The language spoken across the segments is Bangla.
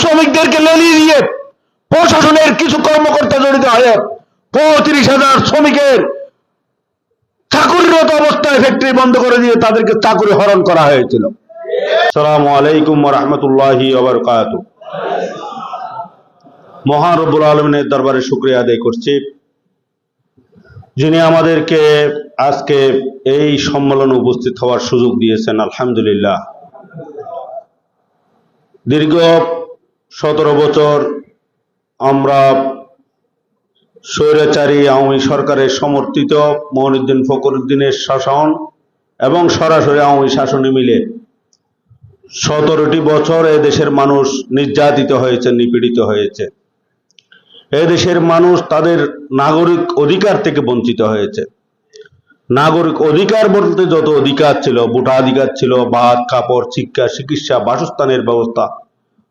শ্রমিকদেরকে লেলিয়ে দিয়ে প্রশাসনের কিছু কর্মকর্তা জড়িত হয়ে পঁয়ত্রিশ হাজার শ্রমিকের চাকুরিরত অবস্থায় ফ্যাক্টরি বন্ধ করে দিয়ে তাদেরকে চাকুরি হরণ করা হয়েছিল। সালামু আলাইকুম রহমতুল্লাহি ওবরকাত মহান রব্বুল আলমিনের দরবারে শুক্রিয়া আদায় করছি। যিনি আমাদেরকে আজকে এই সম্মেলনে উপস্থিত হওয়ার সুযোগ দিয়েছেন, আলহামদুলিল্লাহ। দীর্ঘ সতেরো বছর আমরা স্বৈরাচারী আওয়ামী সরকারের সমর্থিত মহিনুদ্দিন ফখরুদ্দিনের শাসন এবং সরাসরি আওয়ামী শাসনে মিলে সতেরোটি বছর দেশের মানুষ নির্যাতিত হয়েছে, নিপীড়িত হয়েছে। দেশের মানুষ তাদের নাগরিক অধিকার থেকে বঞ্চিত হয়েছে। নাগরিক অধিকার বলতে যত অধিকার ছিল, ভোটাধিকার ছিল ভাত কাপড়, শিক্ষা, চিকিৎসা, বাসস্থানের ব্যবস্থা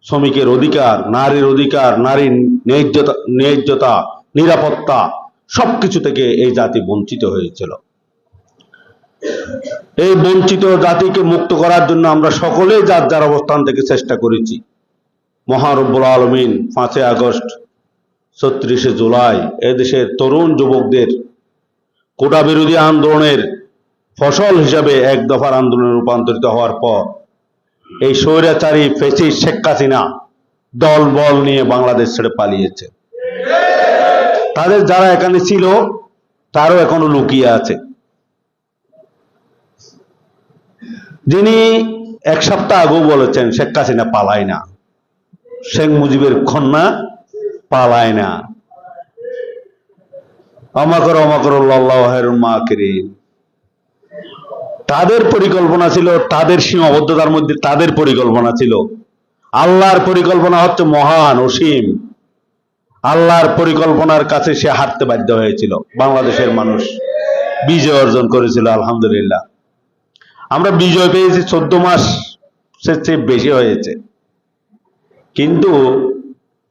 শ্রমিকের অধিকার, নারীর অধিকার, নারীর ন্যায্যতা ন্যায্যতা, নিরাপত্তা, সবকিছু থেকে এই জাতি বঞ্চিত হয়েছিল। এই বঞ্চিত জাতিকে মুক্ত করার জন্য আমরা সকলেই যার যার অবস্থান থেকে চেষ্টা করেছি। মহারব্বুল আলমিন পাঁচই আগস্ট, ছত্রিশে জুলাই এদেশের তরুণ যুবকদের কোটা বিরোধী আন্দোলনের ফসল হিসাবে এক দফার আন্দোলনে রূপান্তরিত হওয়ার পর এই স্বৈরাচারী ফেসি শেখ হাসিনা দল বল নিয়ে বাংলাদেশ ছেড়ে পালিয়েছে। তাদের যারা এখানে ছিল, তারও এখনও লুকিয়ে আছে। যিনি এক সপ্তাহ আগেও বলেছেন, শেখ হাসিনা পালায় না। শেখ মুজিবের কন্যা পালায় না। অমাকর অমাকর লাল্লাহের মা কিরিম তাদের পরিকল্পনা ছিল তাদের সীমাবদ্ধতার মধ্যে তাদের পরিকল্পনা ছিল। আল্লাহর পরিকল্পনা হচ্ছে মহান, অসীম। আল্লাহর পরিকল্পনার কাছে সে হারতে বাধ্য হয়েছিল, বাংলাদেশের মানুষ। বিজয় অর্জন করেছিল, আলহামদুলিল্লাহ। আমরা বিজয় পেয়েছি চোদ্দ মাস চেয়ে বেশি হয়েছে। কিন্তু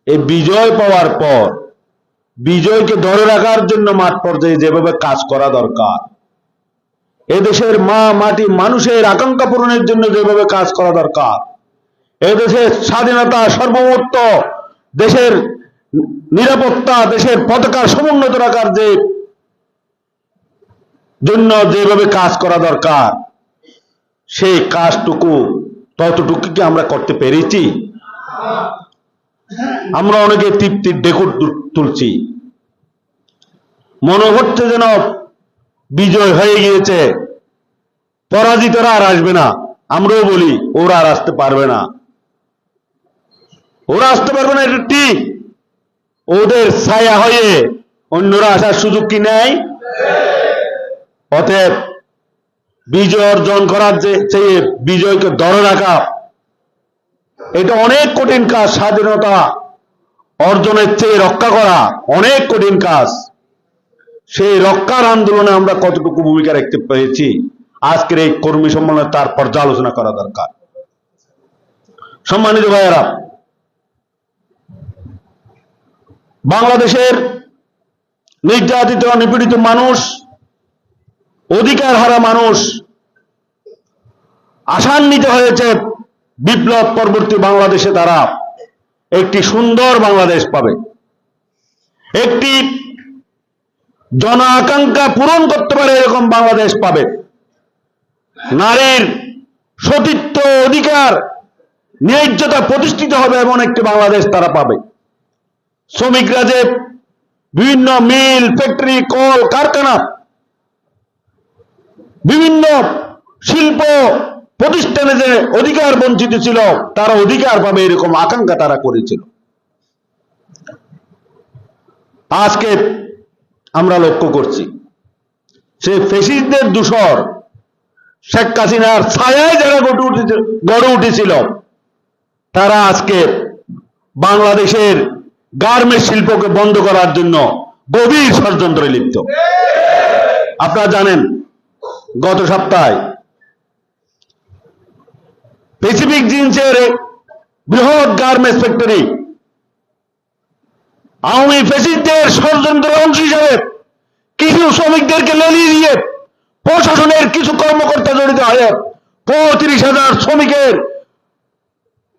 এই বিজয় পাওয়ার পর, বিজয়কে ধরে রাখার জন্য মাঠ পর্যায়ে যেভাবে কাজ করা দরকার এদেশের মা, মাটি মানুষের আকাঙ্ক্ষা পূরণের জন্য যেভাবে কাজ করা দরকার, এদেশের স্বাধীনতা সর্বমত্ত দেশের নিরাপত্তা, দেশের পতাকা সমুন্নত রাখার যে জন্য যেভাবে কাজ করা দরকার, সেই কাজটুকু ততটুকু কি আমরা করতে পেরেছি। আমরা অনেকে তৃপ্তির ডেকুর তুলছি। মনে হচ্ছে যেন বিজয় হয়ে গিয়েছে। পরাজিতরা আর আসবে না। আমরাও বলি, ওরা আর আসতে পারবে না। ওরা আসতে পারবে না, এটা ঠিক। ওদের ছায়া হয়ে অন্যরা আসার সুযোগ কি নেয় অতএব বিজয় অর্জন করার যে চেয়ে বিজয়কে ধরে রাখা, এটা অনেক কঠিন কাজ, স্বাধীনতা অর্জনের চেয়ে রক্ষা করা অনেক কঠিন কাজ। সেই রক্ষার আন্দোলনে আমরা কতটুকু ভূমিকা রাখতে পেরেছি? আজকের এই কর্মী সম্মেলনে তার পর্যালোচনা করা দরকার। সম্মানিত ভাইয়েরা, বাংলাদেশের নির্যাতিত, নিপীড়িত মানুষ, অধিকার হারা মানুষ আশান্বিত হয়েছে বিপ্লব পরবর্তী বাংলাদেশে তারা একটি সুন্দর বাংলাদেশ পাবে। একটি জন আকাঙ্ক্ষা পূরণ করতে পারে এরকম বাংলাদেশ পাবে। নারীর সতীত্ব অধিকার ন্যায্যতা প্রতিষ্ঠিত হবে এমন একটি বাংলাদেশ তারা পাবে। শ্রমিকরা যে বিভিন্ন মিল, ফ্যাক্টরি, কল, কারখানা, বিভিন্ন শিল্প প্রতিষ্ঠানে যে অধিকার বঞ্চিত ছিল, তারা অধিকার পাবে এরকম আকাঙ্ক্ষা তারা করেছিল। আজকে আমরা লক্ষ্য করছি। সে ফেসিসদের দূষর শেখ হাসিনার ছায়ায় যারা গড়ে উঠেছিল গড়ে উঠেছিল, তারা আজকে বাংলাদেশের গার্মেন্ট শিল্পকে বন্ধ করার জন্য গভীর ষড়যন্ত্রে লিপ্ত। আপনারা জানেন, গত সপ্তাহে প্যাসিফিক জিন্সের বৃহৎ গার্মেন্টস ফ্যাক্টরি আওয়ামী ফেসিসদের ষড়যন্ত্রের অংশ হিসাবে কিছু শ্রমিকদেরকে লেলিয়ে দিয়ে প্রশাসনের কিছু কর্মকর্তা জড়িত হয়ে পঁয়ত্রিশ হাজার শ্রমিকের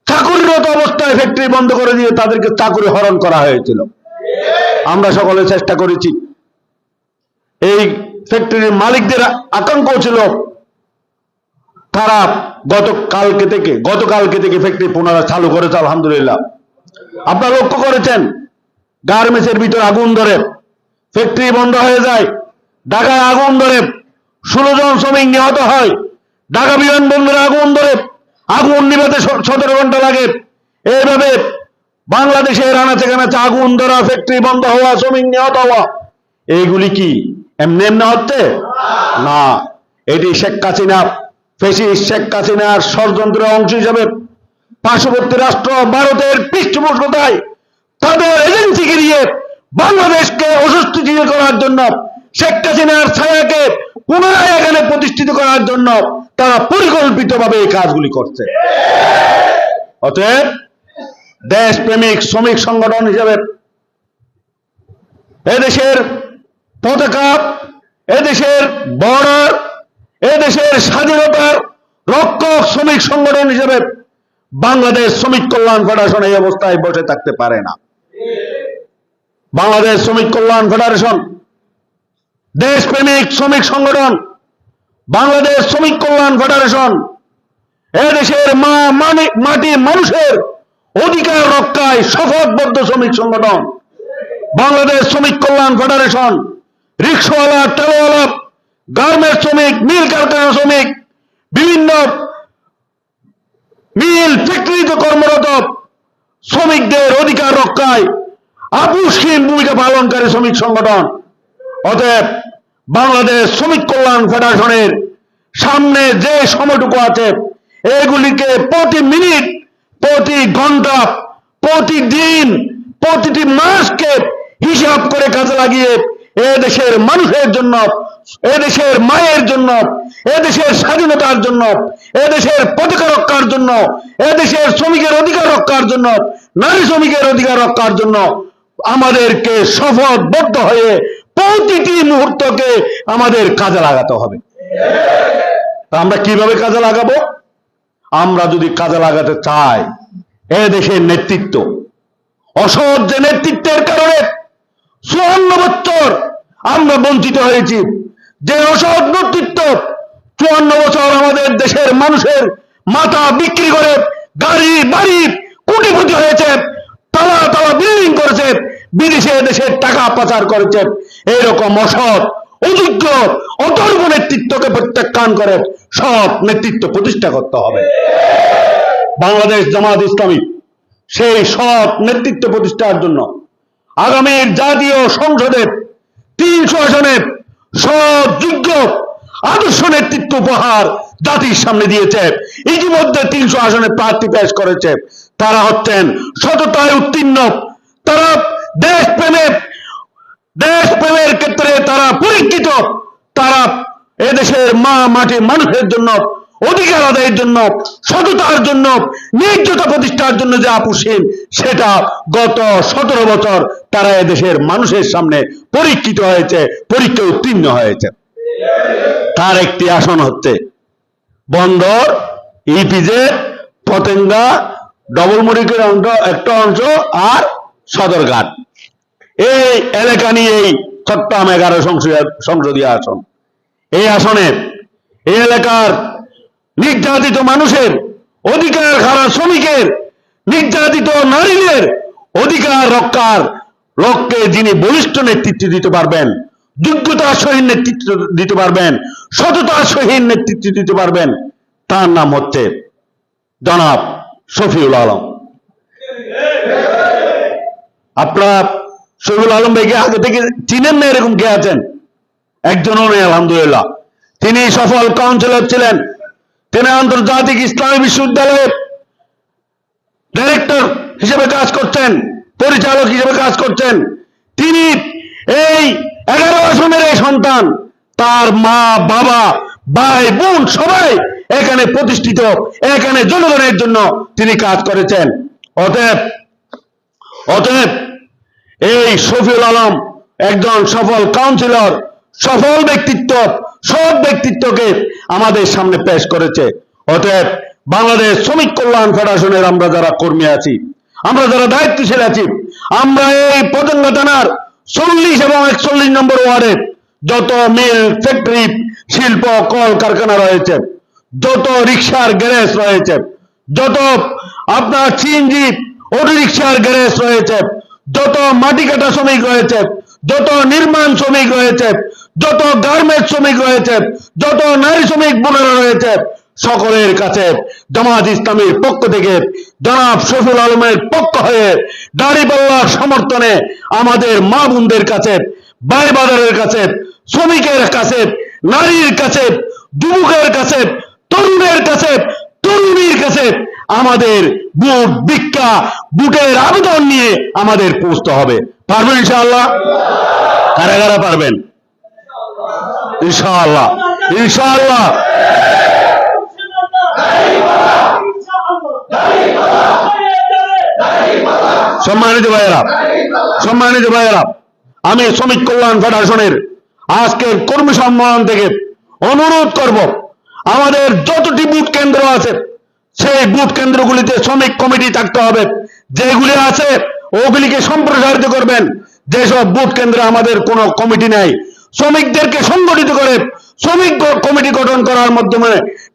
চাকরি চাকুরিরত অবস্থায় ফ্যাক্টরি বন্ধ করে দিয়ে তাদেরকে চাকুরি হরণ করা হয়েছিল। আমরা সকলে চেষ্টা করেছি। এই ফ্যাক্টরির মালিকদের আকাঙ্ক্ষা ছিল, তারা গতকালকে থেকে গতকালকে থেকে ফ্যাক্টরি পুনরায় চালু করেছে, আলহামদুলিল্লাহ। আপনারা লক্ষ্য করেছেন গার্মেন্টসের ভিতর আগুন ধরে। ফ্যাক্টরি বন্ধ হয়ে যায়, ঢাকায় আগুন ধরে। ষোলো জন শ্রমিক নিহত হয়, ঢাকা বিমানবন্দরে আগুন ধরে। আগুন নিভাতে সতেরো ঘণ্টা লাগে। এইভাবে বাংলাদেশের আনাচে কানাচে আগুন ধরা, ফ্যাক্টরি বন্ধ হওয়া, শ্রমিক নিহত হওয়া, এইগুলি কি এমনি এমনি হচ্ছে? না। এটি শেখ হাসিনা ফেসি শেখ হাসিনার ষড়যন্ত্রের অংশ হিসাবে। পার্শ্ববর্তী রাষ্ট্র ভারতের পৃষ্ঠপোষকতায় তাদের এজেন্সিকে দিয়ে বাংলাদেশকে অসুস্থিত করার জন্য শেখ হাসিনার ছায়াকে পুনরায় এখানে প্রতিষ্ঠিত করার জন্য তারা পরিকল্পিতভাবে এই কাজগুলি করছে। অতএব দেশপ্রেমিক, শ্রমিক সংগঠন হিসেবে এদেশের পতাকা, এদেশের বর্ডার, এদেশের স্বাধীনতার রক্ষক শ্রমিক সংগঠন হিসেবে বাংলাদেশ শ্রমিক কল্যাণ ফেডারেশন এই অবস্থায় বসে থাকতে পারে না। বাংলাদেশ শ্রমিক কল্যাণ ফেডারেশন, দেশপ্রেমিক শ্রমিক সংগঠন, বাংলাদেশ শ্রমিক কল্যাণ ফেডারেশন, এদেশের মা মানে মাটি মানুষের অধিকার রক্ষায় শপথবদ্ধ শ্রমিক সংগঠন, বাংলাদেশ শ্রমিক কল্যাণ ফেডারেশন, রিক্সাওয়ালা টেলোওয়ালা গার্মেন্ট শ্রমিক, মিল কারখানা শ্রমিক, বিভিন্ন মিল ফ্যাক্টরিতে কর্মরত শ্রমিকদের অধিকার রক্ষায় আপুসহীন ভূমিকা পালনকারী শ্রমিক সংগঠন। অতএব বাংলাদেশ শ্রমিক কল্যাণ ফেডারেশনের সামনে যে সময়টুকু আছে, এগুলিকে প্রতি মিনিট, প্রতি ঘণ্টা প্রতিদিন প্রতিটি মাসকে হিসাব করে কাজে লাগিয়ে এদেশের মানুষের জন্য এদেশের মায়ের জন্য এদেশের স্বাধীনতার জন্য এদেশের পতাকা রক্ষার জন্য এদেশের শ্রমিকের অধিকার রক্ষার জন্য, নারী শ্রমিকের অধিকার রক্ষার জন্য আমাদেরকে শপথবদ্ধ হয়ে প্রতিটি মুহূর্তকে আমাদের কাজে লাগাতে হবে। আমরা কীভাবে কাজে লাগাবো? আমরা যদি কাজে লাগাতে চাই, এ দেশের নেতৃত্ব অসৎ যে নেতৃত্বের কারণে চুয়ান্ন বছর আমরা বঞ্চিত হয়েছি। যে অসৎ নেতৃত্ব চুয়ান্ন বছর আমাদের দেশের মানুষের মাথা বিক্রি করে, গাড়ি, বাড়ি কোটিপতি হয়েছে, তালা তালা বিল্ডিং করেছে বিদেশে দেশের টাকা পাচার করেছে। এইরকম অসৎ, অযোগ্য অতর্ব নেতৃত্বকে প্রত্যাখ্যান করে সৎ নেতৃত্ব প্রতিষ্ঠা করতে হবে। বাংলাদেশ জামাত ইসলামী সেই সৎ নেতৃত্ব প্রতিষ্ঠার জন্য আগামীর জাতীয় সংসদে তিনশো আসনে সৎ, যোগ্য, আদর্শ নেতৃত্ব উপহার জাতির সামনে দিয়েছে। ইতিমধ্যে তিনশো আসনে প্রার্থী পেশ করেছে। তারা হচ্ছেন সততায় উত্তীর্ণ। তারা দেশপ্রেমের দেশপ্রেমের ক্ষেত্রে তারা পরীক্ষিত। তারা এদেশের মা মাটি মানুষের জন্য, অধিকার আদায়ের জন্য, সততার জন্য ন্যায্যতা প্রতিষ্ঠার জন্য যে আপুসীন সেটা গত সতেরো বছর তারা এদেশের মানুষের সামনে পরীক্ষিত হয়েছে পরীক্ষা উত্তীর্ণ হয়েছে। তার একটি আসন হচ্ছে বন্দর ইপিজে পতেঙ্গা, ডবল মরিকের অংশ, একটা অংশ, আর সদরঘাট। এই এলাকা নিয়েই চট্টগ্রাম এগারো সংসদীয়- আসন। এই আসনে এই এলাকার নির্যাতিত মানুষের অধিকার খারাপ শ্রমিকের, নির্যাতিত নারীদের অধিকার রক্ষার লক্ষ্যে যিনি বলিষ্ঠ নেতৃত্ব দিতে পারবেন, যোগ্যতার সহিত নেতৃত্ব দিতে পারবেন, সততার সহিত নেতৃত্ব দিতে পারবেন, তার নাম হচ্ছে জনাব শফিউল আলম। আপনারা শফিউল আলম ভাইকে আগে থেকে চিনেন না এরকম কে আছেন? একজনও নেই, আলহামদুলিল্লাহ। তিনি সফল কাউন্সিলর ছিলেন। তিনি আন্তর্জাতিক ইসলামী বিশ্ববিদ্যালয়ের ডাইরেক্টর হিসেবে কাজ করছেন পরিচালক হিসেবে কাজ করছেন তিনি এই এগারো আসনের এই সন্তান, তার মা, বাবা, ভাই, বোন, সবাই এখানে প্রতিষ্ঠিত, এখানে জনগণের জন্য তিনি কাজ করেছেন। অতএব অতএব এই শফিউল আলম একজন সফল কাউন্সিলর সফল ব্যক্তিত্ব সব ব্যক্তিত্বকে আমাদের সামনে পেশ করেছে। অতএব বাংলাদেশ শ্রমিক কল্যাণ ফেডারেশনের আমরা যারা কর্মী আছি, আমরা যারা দায়িত্বশীল আছি, আমরা এই পতঙ্গা থানার চল্লিশ এবং একচল্লিশ নম্বর ওয়ার্ডে যত মিল, ফ্যাক্টরি, শিল্প কল কারখানা রয়েছে, যত রিক্সার গ্যারেজ রয়েছে, যত আপনার সিএনজি অটো রিক্সার গ্যারেজ রয়েছে যত মাটি কাটা শ্রমিক রয়েছে, যত নির্মাণ শ্রমিক রয়েছে, যত গার্মেন্ট শ্রমিক রয়েছে, যত নারী শ্রমিক বোনেরা রয়েছে, সকলের কাছে জামাত ইসলামীর পক্ষ থেকে জনাব শফিউল আলমের পক্ষ হয়ে দাড়িপাল্লার সমর্থনে আমাদের মা বোনদের কাছে, ভাই বাজারের কাছে, শ্রমিকের কাছে, নারীর কাছে, যুবকের কাছে, তরুণের কাছে, তরুণীর কাছে আমাদের বুট ভিক্ষা, বুটের আবেদন নিয়ে আমাদের পৌঁছতে হবে। পারবেন ইনশাআল্লাহ? কারা কারা পারবেন? ইনশাআল্লাহ। ইনশাআল্লাহ। সম্মানিত ভাইয়েরা সম্মানিত ভাইয়েরা, আমি শ্রমিক কল্যাণ ফেডারেশনের আজকের কর্মী সম্মান থেকে অনুরোধ করব, আমাদের যতটি বুথ কেন্দ্র আছে সেই বুথ কেন্দ্রগুলিতে শ্রমিক কমিটি থাকতে হবে। যেগুলি আছে, ওগুলিকে সম্প্রসারিত করবেন। যেসব বুথ কেন্দ্রে আমাদের কোনো কমিটি নাই। শ্রমিকদেরকে সংগঠিত করে শ্রমিক কমিটি গঠন করার মাধ্যমে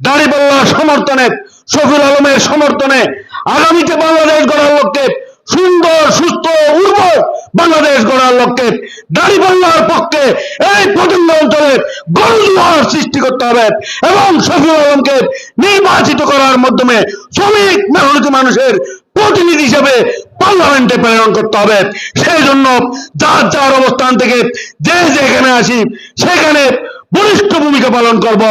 দাঁড়িপাল্লার সমর্থনে, শফিউল আলমের সমর্থনে আগামীতে বাংলাদেশ গড়ার লক্ষ্যে সুন্দর, সুস্থ বাংলাদেশ গড়ার লক্ষ্যে দাঁড়িপাল্লার পক্ষে এই পতঙ্গ অঞ্চলে গণজোয়ার সৃষ্টি করতে হবে এবং শফিউল আলমকে নির্বাচিত করার মাধ্যমে শ্রমিক মেহনতি মানুষের প্রতিনিধি হিসেবে পার্লামেন্টে প্রেরণ করতে হবে। সেই জন্য যার যার অবস্থান থেকে যে যেখানে আসি সেখানে বলিষ্ঠ ভূমিকা পালন করব।